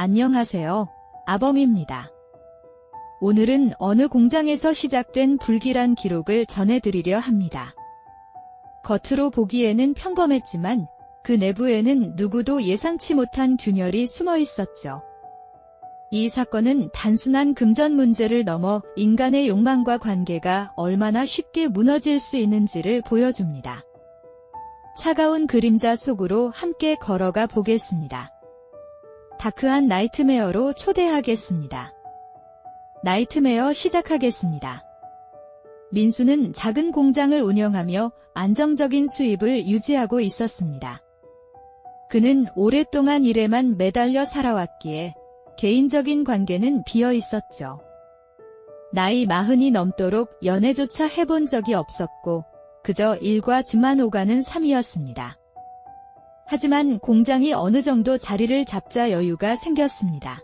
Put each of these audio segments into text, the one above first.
안녕하세요. 아범입니다. 오늘은 어느 공장에서 시작된 불길한 기록을 전해드리려 합니다. 겉으로 보기에는 평범했지만 그 내부에는 누구도 예상치 못한 균열이 숨어 있었죠. 이 사건은 단순한 금전 문제를 넘어 인간의 욕망과 관계가 얼마나 쉽게 무너질 수 있는지를 보여줍니다. 차가운 그림자 속으로 함께 걸어가 보겠습니다. 다크한 나이트메어로 초대하겠습니다. 나이트메어 시작하겠습니다. 민수는 작은 공장을 운영하며 안정적인 수입을 유지하고 있었습니다. 그는 오랫동안 일에만 매달려 살아왔기에 개인적인 관계는 비어 있었죠. 나이 마흔이 넘도록 연애조차 해본 적이 없었고 그저 일과 집만 오가는 삶이었습니다. 하지만 공장이 어느 정도 자리를 잡자 여유가 생겼습니다.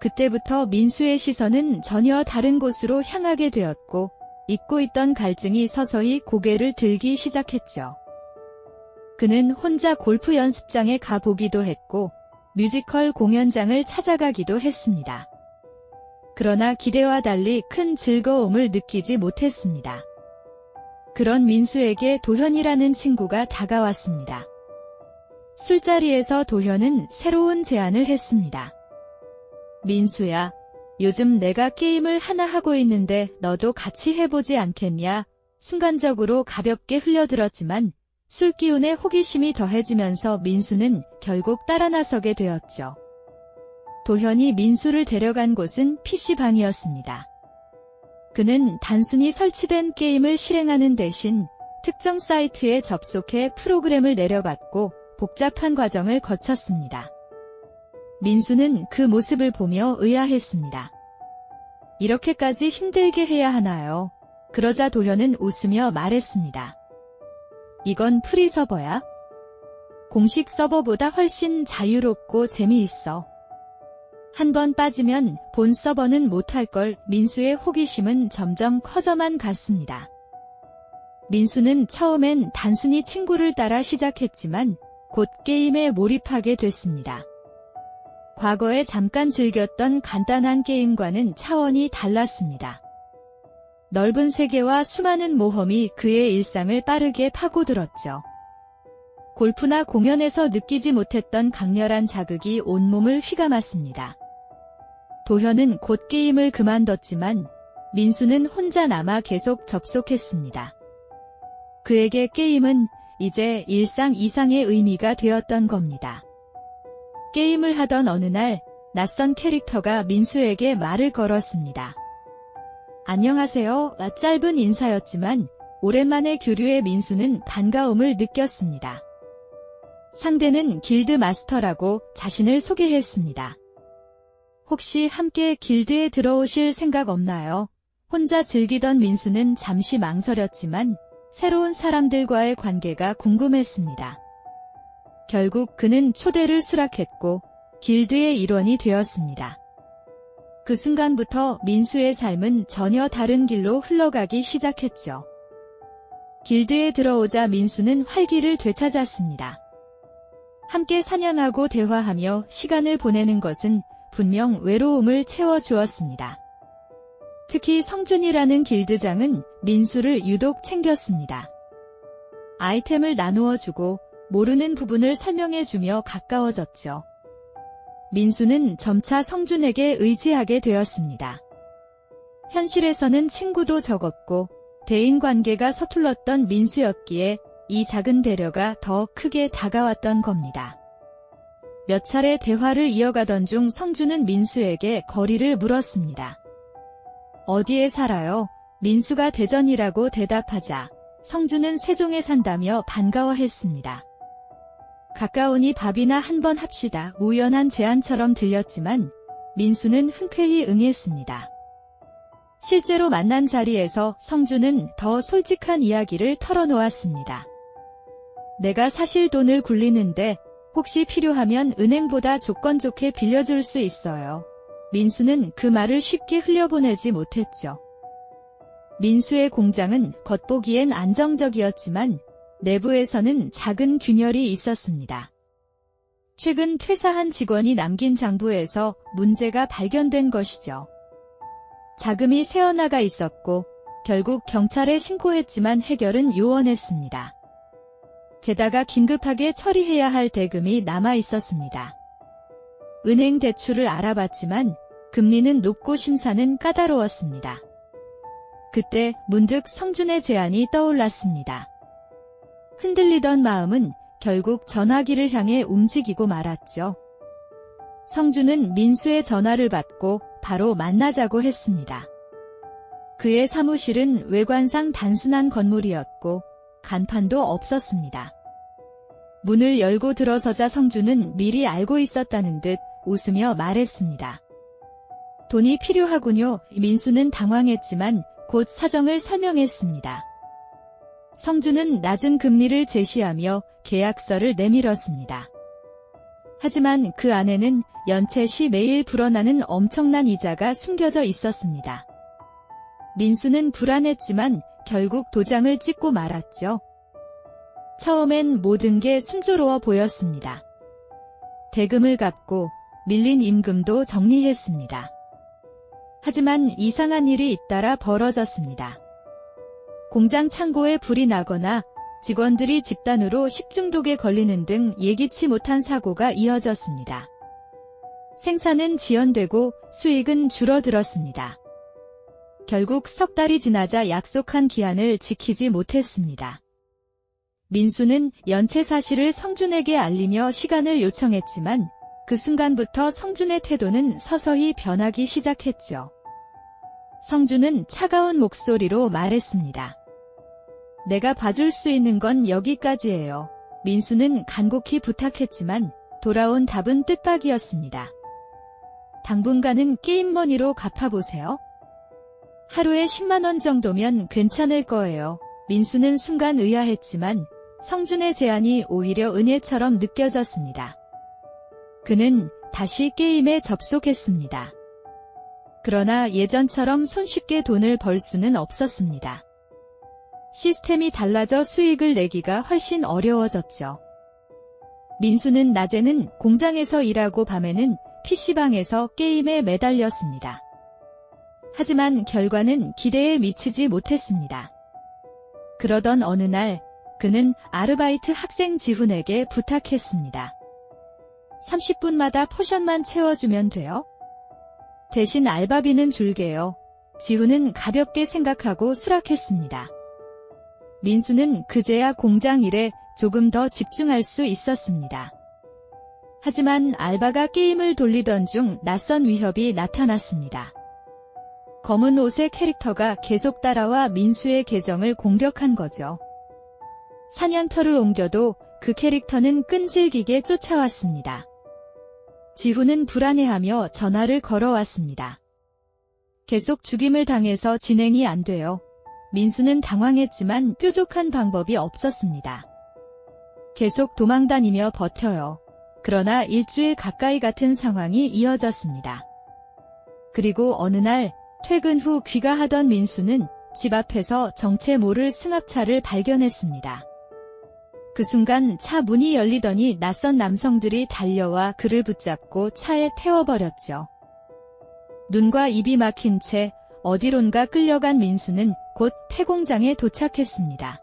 그때부터 민수의 시선은 전혀 다른 곳으로 향하게 되었고 잊고 있던 갈증이 서서히 고개를 들기 시작했죠. 그는 혼자 골프 연습장에 가보기도 했고 뮤지컬 공연장을 찾아가기도 했습니다. 그러나 기대와 달리 큰 즐거움을 느끼지 못했습니다. 그런 민수에게 도현이라는 친구가 다가왔습니다. 술자리에서 도현은 새로운 제안을 했습니다. 민수야, 요즘 내가 게임을 하나 하고 있는데 너도 같이 해보지 않겠냐? 순간적으로 가볍게 흘려들었지만 술 기운에 호기심이 더해지면서 민수는 결국 따라 나서게 되었죠. 도현이 민수를 데려간 곳은 PC방이었습니다. 그는 단순히 설치된 게임을 실행하는 대신 특정 사이트에 접속해 프로그램을 내려받고 복잡한 과정을 거쳤습니다. 민수는 그 모습을 보며 의아했습니다. 이렇게까지 힘들게 해야 하나요? 그러자 도현은 웃으며 말했습니다. 이건 프리 서버야? 공식 서버보다 훨씬 자유롭고 재미있어. 한 번 빠지면 본 서버는 못할 걸 민수의 호기심은 점점 커져만 갔습니다. 민수는 처음엔 단순히 친구를 따라 시작했지만 곧 게임에 몰입하게 됐습니다. 과거에 잠깐 즐겼던 간단한 게임과는 차원이 달랐습니다. 넓은 세계와 수많은 모험이 그의 일상을 빠르게 파고들었죠. 골프나 공연에서 느끼지 못했던 강렬한 자극이 온몸을 휘감았습니다. 도현은 곧 게임을 그만뒀지만 민수는 혼자 남아 계속 접속했습니다. 그에게 게임은 이제 일상 이상의 의미가 되었던 겁니다. 게임을 하던 어느 날 낯선 캐릭터가 민수에게 말을 걸었습니다. 안녕하세요. 짧은 인사였지만 오랜만에 교류의 민수는 반가움을 느꼈습니다. 상대는 길드 마스터라고 자신을 소개했습니다. 혹시 함께 길드에 들어오실 생각 없나요? 혼자 즐기던 민수는 잠시 망설였지만 새로운 사람들과의 관계가 궁금했습니다. 결국 그는 초대를 수락했고 길드의 일원이 되었습니다. 그 순간부터 민수의 삶은 전혀 다른 길로 흘러가기 시작했죠. 길드에 들어오자 민수는 활기를 되찾았습니다. 함께 사냥하고 대화하며 시간을 보내는 것은 분명 외로움을 채워주었습니다. 특히 성준이라는 길드장은 민수를 유독 챙겼습니다. 아이템을 나누어 주고 모르는 부분을 설명해 주며 가까워졌죠. 민수는 점차 성준에게 의지하게 되었습니다. 현실에서는 친구도 적었고 대인 관계가 서툴렀던 민수였기에 이 작은 배려가 더 크게 다가왔던 겁니다. 몇 차례 대화를 이어가던 중 성준은 민수에게 거리를 물었습니다. 어디에 살아요? 민수가 대전이라고 대답하자 성준은 세종에 산다며 반가워했습니다. 가까우니 밥이나 한번 합시다. 우연한 제안처럼 들렸지만 민수는 흔쾌히 응했습니다. 실제로 만난 자리에서 성준은 더 솔직한 이야기를 털어놓았습니다. 내가 사실 돈을 굴리는데 혹시 필요하면 은행보다 조건 좋게 빌려줄 수 있어요. 민수는 그 말을 쉽게 흘려보내지 못했죠. 민수의 공장은 겉보기엔 안정적이었지만 내부에서는 작은 균열이 있었습니다. 최근 퇴사한 직원이 남긴 장부에서 문제가 발견된 것이죠. 자금이 새어나가 있었고 결국 경찰에 신고했지만 해결은 요원했습니다. 게다가 긴급하게 처리해야 할 대금이 남아 있었습니다. 은행 대출을 알아봤지만 금리는 높고 심사는 까다로웠습니다. 그때 문득 성준의 제안이 떠올랐습니다. 흔들리던 마음은 결국 전화기를 향해 움직이고 말았죠. 성준은 민수의 전화를 받고 바로 만나자고 했습니다. 그의 사무실은 외관상 단순한 건물이었고 간판도 없었습니다. 문을 열고 들어서자 성준은 미리 알고 있었다는 듯 웃으며 말했습니다. 돈이 필요하군요. 민수는 당황했지만 곧 사정을 설명했습니다. 성준은 낮은 금리를 제시하며 계약서를 내밀었습니다. 하지만 그 안에는 연체 시 매일 불어나는 엄청난 이자가 숨겨져 있었습니다. 민수는 불안했지만 결국 도장을 찍고 말았죠. 처음엔 모든 게 순조로워 보였습니다. 대금을 갚고 밀린 임금도 정리했습니다. 하지만 이상한 일이 잇따라 벌어졌습니다. 공장 창고에 불이 나거나 직원들이 집단으로 식중독에 걸리는 등 예기치 못한 사고가 이어졌습니다. 생산은 지연되고 수익은 줄어들었습니다. 결국 석 달이 지나자 약속한 기한을 지키지 못했습니다. 민수는 연체 사실을 성준에게 알리며 시간을 요청했지만 그 순간부터 성준의 태도는 서서히 변하기 시작했죠. 성준은 차가운 목소리로 말했습니다. 내가 봐줄 수 있는 건 여기까지예요. 민수는 간곡히 부탁했지만 돌아온 답은 뜻밖이었습니다. 당분간은 게임머니로 갚아보세요. 하루에 10만원 정도면 괜찮을 거예요. 민수는 순간 의아했지만 성준의 제안이 오히려 은혜처럼 느껴졌습니다. 그는 다시 게임에 접속했습니다. 그러나 예전처럼 손쉽게 돈을 벌 수는 없었습니다. 시스템이 달라져 수익을 내기가 훨씬 어려워졌죠. 민수는 낮에는 공장에서 일하고 밤에는 PC방에서 게임에 매달렸습니다. 하지만 결과는 기대에 미치지 못했습니다. 그러던 어느 날 그는 아르바이트 학생 지훈에게 부탁했습니다. 30분마다 포션만 채워주면 돼요? 대신 알바비는 줄게요. 지훈은 가볍게 생각하고 수락했습니다. 민수는 그제야 공장 일에 조금 더 집중할 수 있었습니다. 하지만 알바가 게임을 돌리던 중 낯선 위협이 나타났습니다. 검은 옷의 캐릭터가 계속 따라와 민수의 계정을 공격한 거죠. 사냥터를 옮겨도 그 캐릭터는 끈질기게 쫓아왔습니다. 지훈은 불안해하며 전화를 걸어왔습니다. 계속 죽임을 당해서 진행이 안 돼요. 민수는 당황했지만 뾰족한 방법이 없었습니다. 계속 도망다니며 버텨요. 그러나 일주일 가까이 같은 상황이 이어졌습니다. 그리고 어느 날 퇴근 후 귀가하던 민수는 집 앞에서 정체 모를 승합차를 발견했습니다. 그 순간 차 문이 열리더니 낯선 남성들이 달려와 그를 붙잡고 차에 태워버렸죠. 눈과 입이 막힌 채 어디론가 끌려간 민수는 곧 폐공장에 도착했습니다.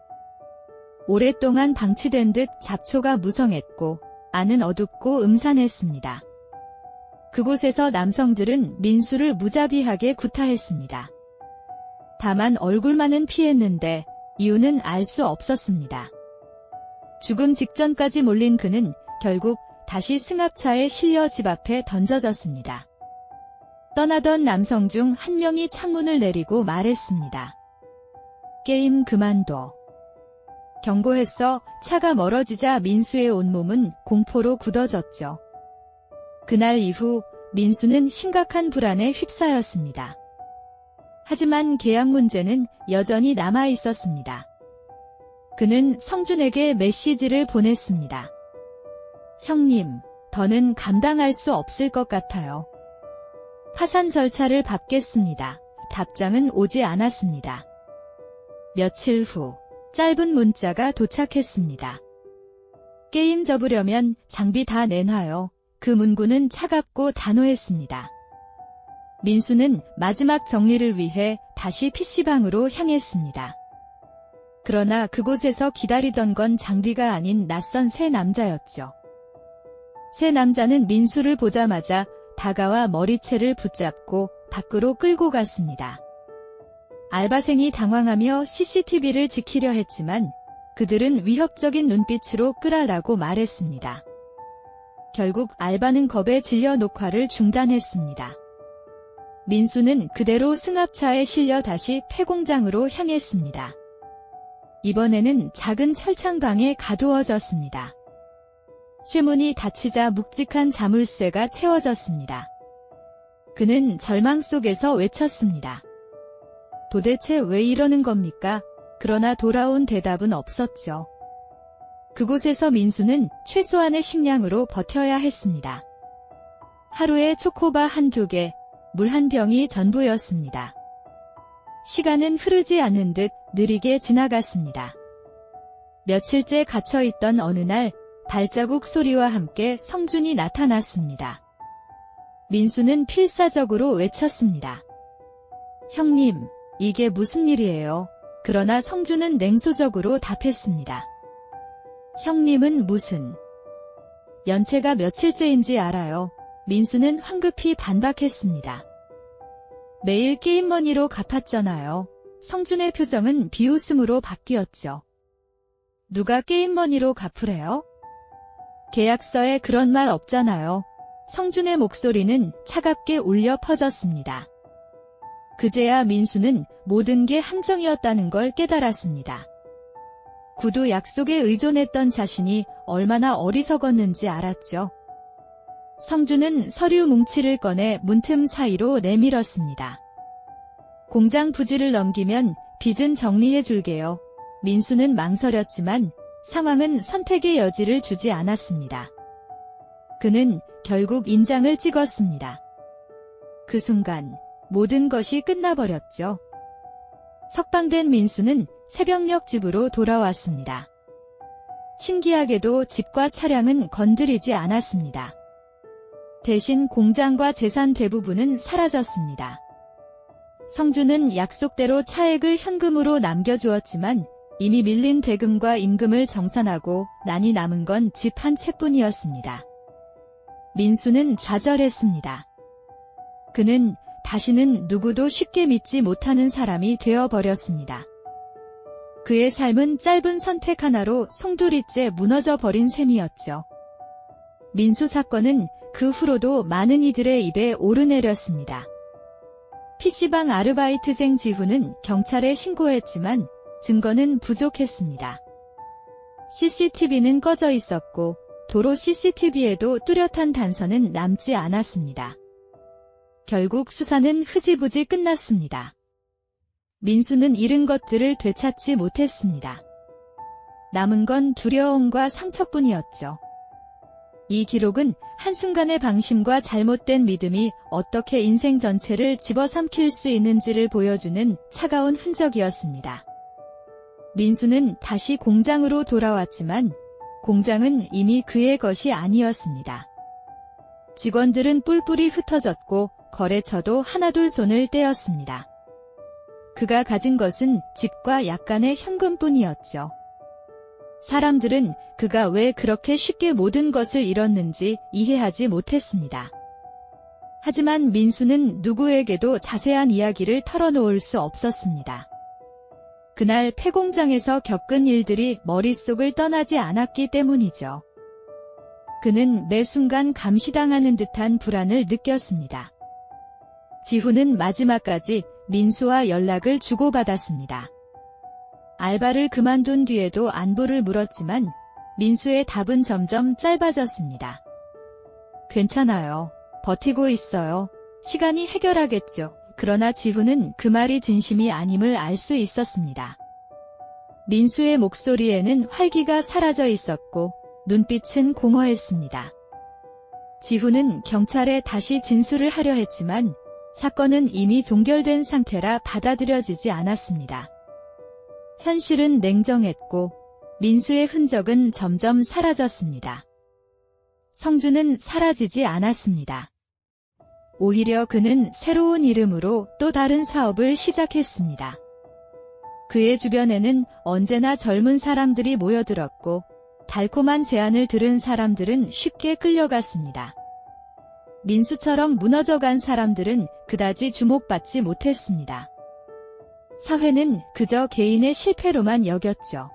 오랫동안 방치된 듯 잡초가 무성했고 안은 어둡고 음산했습니다. 그곳에서 남성들은 민수를 무자비하게 구타했습니다. 다만 얼굴만은 피했는데 이유는 알 수 없었습니다. 죽음 직전까지 몰린 그는 결국 다시 승합차에 실려 집 앞에 던져졌습니다. 떠나던 남성 중 한 명이 창문을 내리고 말했습니다. 게임 그만둬. 경고했어 차가 멀어지자 민수의 온몸은 공포로 굳어졌죠. 그날 이후 민수는 심각한 불안에 휩싸였습니다. 하지만 계약 문제는 여전히 남아 있었습니다. 그는 성준에게 메시지를 보냈습니다. 형님, 더는 감당할 수 없을 것 같아요. 파산 절차를 밟겠습니다. 답장은 오지 않았습니다. 며칠 후 짧은 문자가 도착했습니다. 게임 접으려면 장비 다 내놔요. 그 문구는 차갑고 단호했습니다. 민수는 마지막 정리를 위해 다시 PC방으로 향했습니다. 그러나 그곳에서 기다리던 건 장비가 아닌 낯선 새 남자였죠. 새 남자는 민수를 보자마자 다가와 머리채를 붙잡고 밖으로 끌고 갔습니다. 알바생이 당황하며 CCTV를 지키려 했지만 그들은 위협적인 눈빛으로 끄라라고 말했습니다. 결국 알바는 겁에 질려 녹화를 중단했습니다. 민수는 그대로 승합차에 실려 다시 폐공장으로 향했습니다. 이번에는 작은 철창방에 가두어졌습니다. 쇠문이 닫히자 묵직한 자물쇠가 채워졌습니다. 그는 절망 속에서 외쳤습니다. 도대체 왜 이러는 겁니까? 그러나 돌아온 대답은 없었죠. 그곳에서 민수는 최소한의 식량으로 버텨야 했습니다. 하루에 초코바 한두 개, 물 한 병이 전부였습니다. 시간은 흐르지 않는 듯 느리게 지나갔습니다. 며칠째 갇혀있던 어느 날 발자국 소리와 함께 성준이 나타났습니다. 민수는 필사적으로 외쳤습니다. 형님, 이게 무슨 일이에요? 그러나 성준은 냉소적으로 답했습니다. 형님은 무슨 연체가 며칠째인지 알아요. 민수는 황급히 반박했습니다. 매일 게임머니로 갚았잖아요. 성준의 표정은 비웃음으로 바뀌었죠. 누가 게임머니로 갚으래요? 계약서에 그런 말 없잖아요. 성준의 목소리는 차갑게 울려 퍼졌습니다. 그제야 민수는 모든 게 함정이었다는 걸 깨달았습니다. 구두 약속에 의존했던 자신이 얼마나 어리석었는지 알았죠. 성준은 서류 뭉치를 꺼내 문틈 사이로 내밀었습니다. 공장 부지를 넘기면 빚은 정리해 줄게요. 민수는 망설였지만 상황은 선택의 여지를 주지 않았습니다. 그는 결국 인장을 찍었습니다. 그 순간 모든 것이 끝나버렸죠. 석방된 민수는 새벽녘 집으로 돌아왔습니다. 신기하게도 집과 차량은 건드리지 않았습니다. 대신 공장과 재산 대부분은 사라졌습니다. 성주는 약속대로 차액을 현금으로 남겨주었지만 이미 밀린 대금과 임금을 정산하고 난이 남은 건 집 한 채뿐이었습니다. 민수는 좌절했습니다. 그는 다시는 누구도 쉽게 믿지 못하는 사람이 되어버렸습니다. 그의 삶은 짧은 선택 하나로 송두리째 무너져 버린 셈이었죠. 민수 사건은 그 후로도 많은 이들의 입에 오르내렸습니다. PC방 아르바이트생 지훈은 경찰에 신고했지만 증거는 부족했습니다. CCTV는 꺼져 있었고 도로 CCTV에도 뚜렷한 단서는 남지 않았습니다. 결국 수사는 흐지부지 끝났습니다. 민수는 잃은 것들을 되찾지 못했습니다. 남은 건 두려움과 상처뿐이었죠. 이 기록은 한순간의 방심과 잘못된 믿음이 어떻게 인생 전체를 집어삼킬 수 있는지를 보여주는 차가운 흔적이었습니다. 민수는 다시 공장으로 돌아왔지만 공장은 이미 그의 것이 아니었습니다. 직원들은 뿔뿔이 흩어졌고 거래처도 하나둘 손을 떼었습니다. 그가 가진 것은 집과 약간의 현금뿐이었죠. 사람들은 그가 왜 그렇게 쉽게 모든 것을 잃었는지 이해하지 못했습니다. 하지만 민수는 누구에게도 자세한 이야기를 털어놓을 수 없었습니다. 그날 폐공장에서 겪은 일들이 머릿속을 떠나지 않았기 때문이죠. 그는 매 순간 감시당하는 듯한 불안을 느꼈습니다. 지훈은 마지막까지 민수와 연락을 주고받았습니다. 알바를 그만둔 뒤에도 안부를 물었지만 민수의 답은 점점 짧아졌습니다. 괜찮아요. 버티고 있어요. 시간이 해결하겠죠. 그러나 지훈은 그 말이 진심이 아님을 알 수 있었습니다. 민수의 목소리에는 활기가 사라져 있었고 눈빛은 공허했습니다. 지훈은 경찰에 다시 진술을 하려 했지만 사건은 이미 종결된 상태라 받아들여지지 않았습니다. 현실은 냉정했고 민수의 흔적은 점점 사라졌습니다. 성주는 사라지지 않았습니다. 오히려 그는 새로운 이름으로 또 다른 사업을 시작했습니다. 그의 주변에는 언제나 젊은 사람들이 모여들었고 달콤한 제안을 들은 사람들은 쉽게 끌려갔습니다. 민수처럼 무너져간 사람들은 그다지 주목받지 못했습니다. 사회는 그저 개인의 실패로만 여겼죠.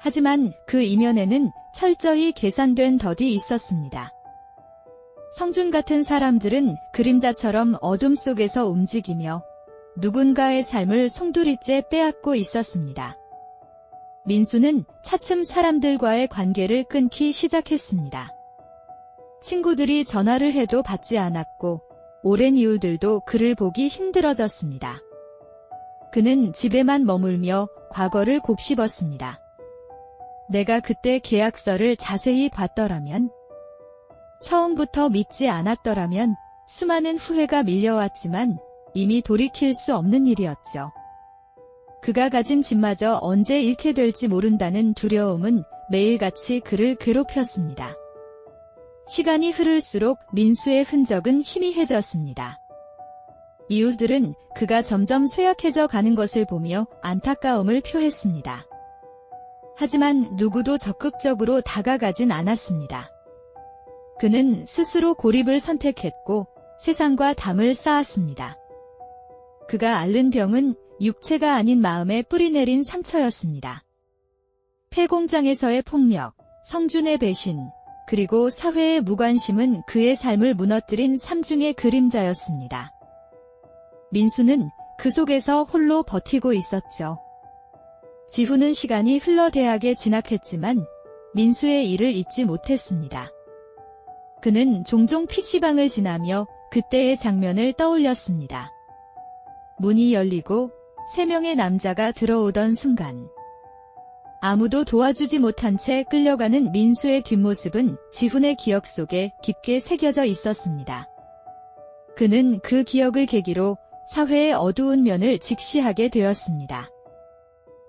하지만 그 이면에는 철저히 계산된 덫이 있었습니다. 성준 같은 사람들은 그림자처럼 어둠 속에서 움직이며 누군가의 삶을 송두리째 빼앗고 있었습니다. 민수는 차츰 사람들과의 관계를 끊기 시작했습니다. 친구들이 전화를 해도 받지 않았고 오랜 이유들도 그를 보기 힘들어졌습니다. 그는 집에만 머물며 과거를 곱씹었습니다. 내가 그때 계약서를 자세히 봤더라면, 처음부터 믿지 않았더라면 수많은 후회가 밀려왔지만 이미 돌이킬 수 없는 일이었죠. 그가 가진 집마저 언제 잃게 될지 모른다는 두려움은 매일같이 그를 괴롭혔습니다. 시간이 흐를수록 민수의 흔적은 희미해졌습니다. 이웃들은 그가 점점 쇠약해져 가는 것을 보며 안타까움을 표했습니다. 하지만 누구도 적극적으로 다가가진 않았습니다. 그는 스스로 고립을 선택했고 세상과 담을 쌓았습니다. 그가 앓는 병은 육체가 아닌 마음에 뿌리내린 상처였습니다. 폐공장에서의 폭력, 성준의 배신, 그리고 사회의 무관심은 그의 삶을 무너뜨린 삼중의 그림자였습니다. 민수는 그 속에서 홀로 버티고 있었죠. 지후는 시간이 흘러 대학에 진학했지만 민수의 일을 잊지 못했습니다. 그는 종종 PC방을 지나며 그때의 장면을 떠올렸습니다. 문이 열리고 세 명의 남자가 들어오던 순간 아무도 도와주지 못한 채 끌려가는 민수의 뒷모습은 지훈의 기억 속에 깊게 새겨져 있었습니다. 그는 그 기억을 계기로 사회의 어두운 면을 직시하게 되었습니다.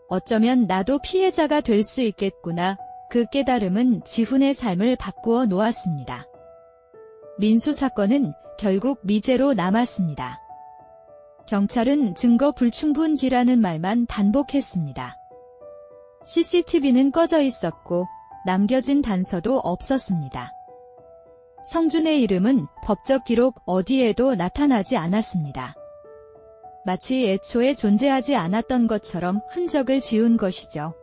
어쩌면 나도 피해자가 될 수 있겠구나. 그 깨달음은 지훈의 삶을 바꾸어 놓았습니다. 민수 사건은 결국 미제로 남았습니다. 경찰은 증거 불충분지라는 말만 반복했습니다. CCTV는 꺼져 있었고 남겨진 단서도 없었습니다. 성준의 이름은 법적 기록 어디에도 나타나지 않았습니다. 마치 애초에 존재하지 않았던 것처럼 흔적을 지운 것이죠.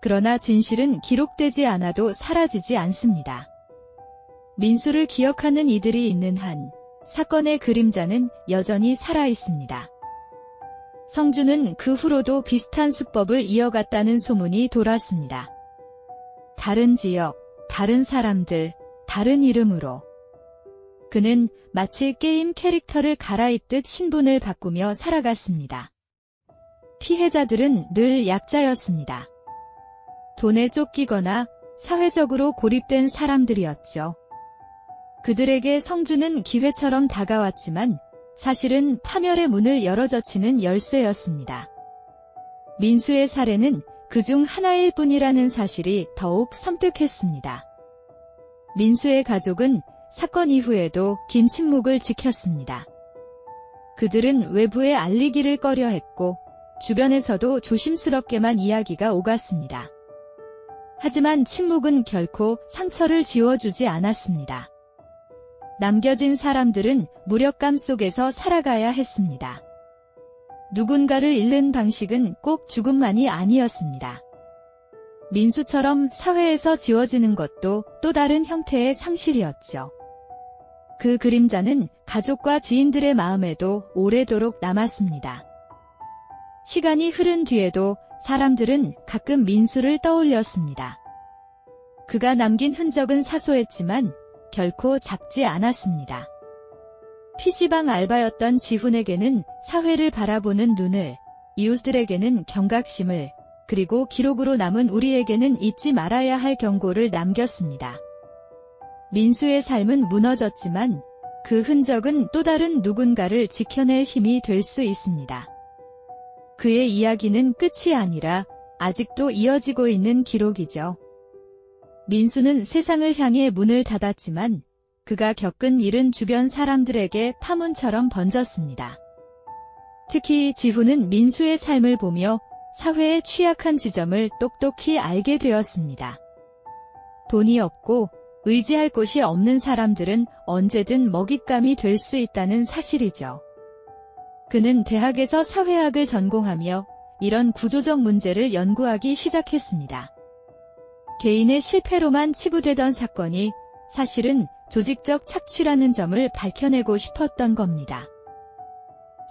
그러나 진실은 기록되지 않아도 사라지지 않습니다. 민수를 기억하는 이들이 있는 한 사건의 그림자는 여전히 살아 있습니다. 성주는 그 후로도 비슷한 수법을 이어갔다는 소문이 돌았습니다. 다른 지역, 다른 사람들, 다른 이름으로. 그는 마치 게임 캐릭터를 갈아입듯 신분을 바꾸며 살아갔습니다. 피해자들은 늘 약자였습니다. 돈에 쫓기거나 사회적으로 고립된 사람들이었죠. 그들에게 성주는 기회처럼 다가왔지만 사실은 파멸의 문을 열어젖히는 열쇠였습니다. 민수의 사례는 그중 하나일 뿐이라는 사실이 더욱 섬뜩했습니다. 민수의 가족은 사건 이후에도 긴 침묵을 지켰습니다. 그들은 외부에 알리기를 꺼려 했고 주변에서도 조심스럽게만 이야기가 오갔습니다. 하지만 침묵은 결코 상처를 지워주지 않았습니다. 남겨진 사람들은 무력감 속에서 살아가야 했습니다. 누군가를 잃는 방식은 꼭 죽음만이 아니었습니다. 민수처럼 사회에서 지워지는 것도 또 다른 형태의 상실이었죠. 그 그림자는 가족과 지인들의 마음에도 오래도록 남았습니다. 시간이 흐른 뒤에도 사람들은 가끔 민수를 떠올렸습니다. 그가 남긴 흔적은 사소했지만 결코 작지 않았습니다. PC방 알바였던 지훈에게는 사회를 바라보는 눈을, 이웃들에게는 경각심을, 그리고 기록으로 남은 우리에게는 잊지 말아야 할 경고를 남겼습니다. 민수의 삶은 무너졌지만 그 흔적은 또 다른 누군가를 지켜낼 힘이 될 수 있습니다. 그의 이야기는 끝이 아니라 아직도 이어지고 있는 기록이죠. 민수는 세상을 향해 문을 닫았지만 그가 겪은 일은 주변 사람들에게 파문처럼 번졌습니다. 특히 지훈은 민수의 삶을 보며 사회의 취약한 지점을 똑똑히 알게 되었습니다. 돈이 없고 의지할 곳이 없는 사람들은 언제든 먹잇감이 될 수 있다는 사실이죠. 그는 대학에서 사회학을 전공하며 이런 구조적 문제를 연구하기 시작했습니다. 개인의 실패로만 치부되던 사건이 사실은 조직적 착취라는 점을 밝혀내고 싶었던 겁니다.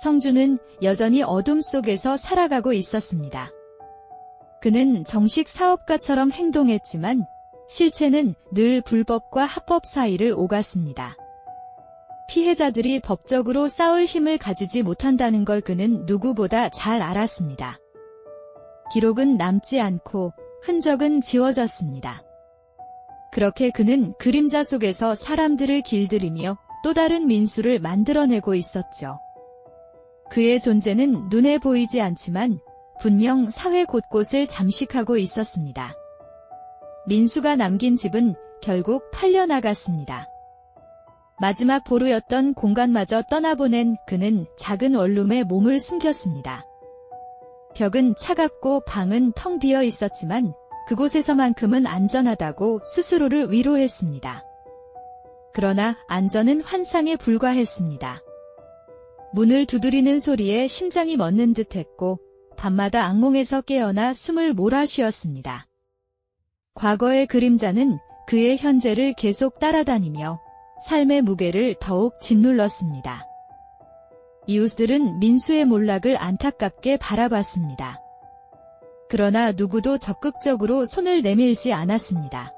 성주는 여전히 어둠 속에서 살아가고 있었습니다. 그는 정식 사업가처럼 행동했지만 실체는 늘 불법과 합법 사이를 오갔습니다. 피해자들이 법적으로 싸울 힘을 가지지 못한다는 걸 그는 누구보다 잘 알았습니다. 기록은 남지 않고 흔적은 지워졌습니다. 그렇게 그는 그림자 속에서 사람들을 길들이며 또 다른 민수를 만들어내고 있었죠. 그의 존재는 눈에 보이지 않지만 분명 사회 곳곳을 잠식하고 있었습니다. 민수가 남긴 집은 결국 팔려나갔습니다. 마지막 보루였던 공간마저 떠나보낸 그는 작은 원룸에 몸을 숨겼습니다. 벽은 차갑고 방은 텅 비어 있었지만 그곳에서만큼은 안전하다고 스스로를 위로했습니다. 그러나 안전은 환상에 불과했습니다. 문을 두드리는 소리에 심장이 멎는 듯 했고 밤마다 악몽에서 깨어나 숨을 몰아 쉬었습니다. 과거의 그림자는 그의 현재를 계속 따라다니며 삶의 무게를 더욱 짓눌렀습니다. 이웃들은 민수의 몰락을 안타깝게 바라봤습니다. 그러나 누구도 적극적으로 손을 내밀지 않았습니다.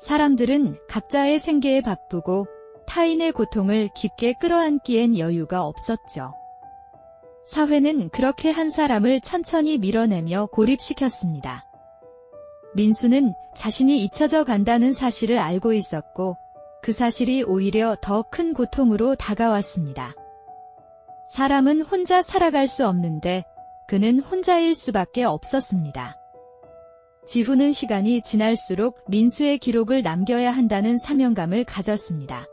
사람들은 각자의 생계에 바쁘고 타인의 고통을 깊게 끌어안기엔 여유가 없었죠. 사회는 그렇게 한 사람을 천천히 밀어내며 고립시켰습니다. 민수는 자신이 잊혀져 간다는 사실을 알고 있었고 그 사실이 오히려 더 큰 고통으로 다가왔습니다. 사람은 혼자 살아갈 수 없는데 그는 혼자일 수밖에 없었습니다. 지훈은 시간이 지날수록 민수의 기록을 남겨야 한다는 사명감을 가졌습니다.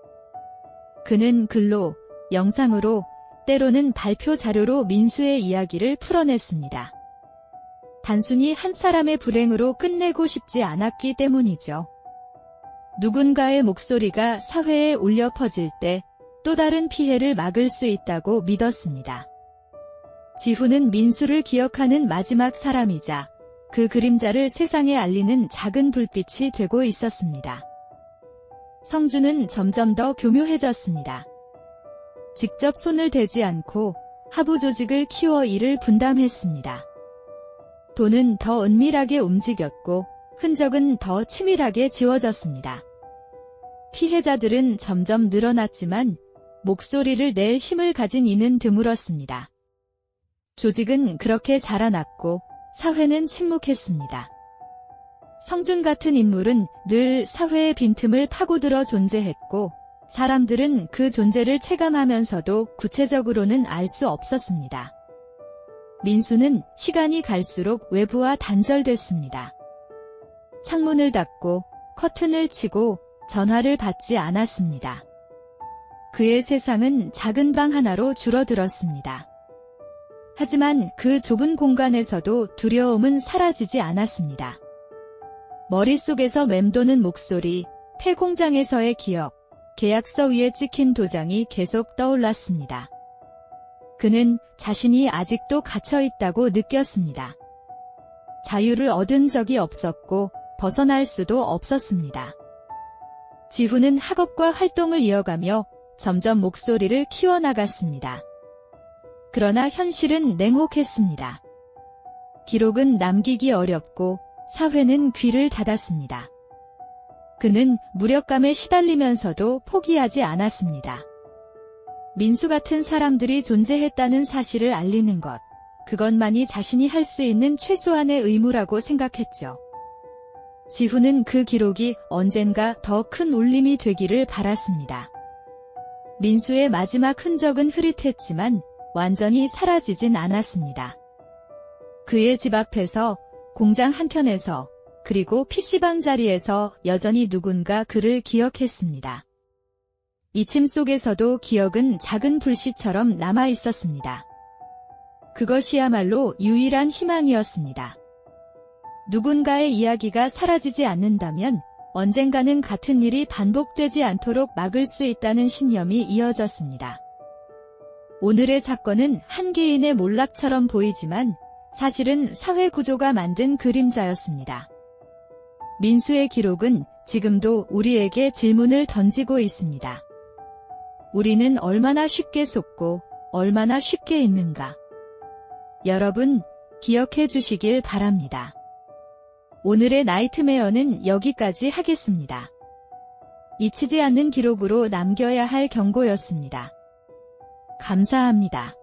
그는 글로, 영상으로, 때로는 발표 자료로 민수의 이야기를 풀어냈습니다. 단순히 한 사람의 불행으로 끝내고 싶지 않았기 때문이죠. 누군가의 목소리가 사회에 울려 퍼질 때 또 다른 피해를 막을 수 있다고 믿었습니다. 지훈은 민수를 기억하는 마지막 사람이자 그 그림자를 세상에 알리는 작은 불빛이 되고 있었습니다. 성주는 점점 더 교묘해졌습니다. 직접 손을 대지 않고 하부 조직을 키워 일을 분담했습니다. 돈은 더 은밀하게 움직였고 흔적은 더 치밀하게 지워졌습니다. 피해자들은 점점 늘어났지만 목소리를 낼 힘을 가진 이는 드물었습니다. 조직은 그렇게 자라났고 사회는 침묵했습니다. 성준 같은 인물은 늘 사회의 빈틈을 파고들어 존재했고 사람들은 그 존재를 체감하면서도 구체적으로는 알 수 없었습니다. 민수는 시간이 갈수록 외부와 단절됐습니다. 창문을 닫고 커튼을 치고 전화를 받지 않았습니다. 그의 세상은 작은 방 하나로 줄어들었습니다. 하지만 그 좁은 공간에서도 두려움은 사라지지 않았습니다. 머릿속에서 맴도는 목소리, 폐공장에서의 기억, 계약서 위에 찍힌 도장이 계속 떠올랐습니다. 그는 자신이 아직도 갇혀 있다고 느꼈습니다. 자유를 얻은 적이 없었고 벗어날 수도 없었습니다. 지훈은 학업과 활동을 이어가며 점점 목소리를 키워나갔습니다. 그러나 현실은 냉혹했습니다. 기록은 남기기 어렵고 사회는 귀를 닫았습니다. 그는 무력감에 시달리면서도 포기하지 않았습니다. 민수 같은 사람들이 존재했다는 사실을 알리는 것, 그것만이 자신이 할 수 있는 최소한의 의무라고 생각했죠. 지훈은 그 기록이 언젠가 더 큰 울림이 되기를 바랐습니다. 민수의 마지막 흔적은 흐릿했지만 완전히 사라지진 않았습니다. 그의 집 앞에서 공장 한켠에서 그리고 PC방 자리에서 여전히 누군가 그를 기억했습니다. 이침 속에서도 기억은 작은 불씨처럼 남아 있었습니다. 그것이야말로 유일한 희망이었습니다. 누군가의 이야기가 사라지지 않는다면 언젠가는 같은 일이 반복되지 않도록 막을 수 있다는 신념이 이어졌습니다. 오늘의 사건은 한 개인의 몰락처럼 보이지만 사실은 사회 구조가 만든 그림자였습니다. 민수의 기록은 지금도 우리에게 질문을 던지고 있습니다. 우리는 얼마나 쉽게 속고 얼마나 쉽게 있는가? 여러분, 기억해 주시길 바랍니다. 오늘의 나이트메어는 여기까지 하겠습니다. 잊히지 않는 기록으로 남겨야 할 경고였습니다. 감사합니다.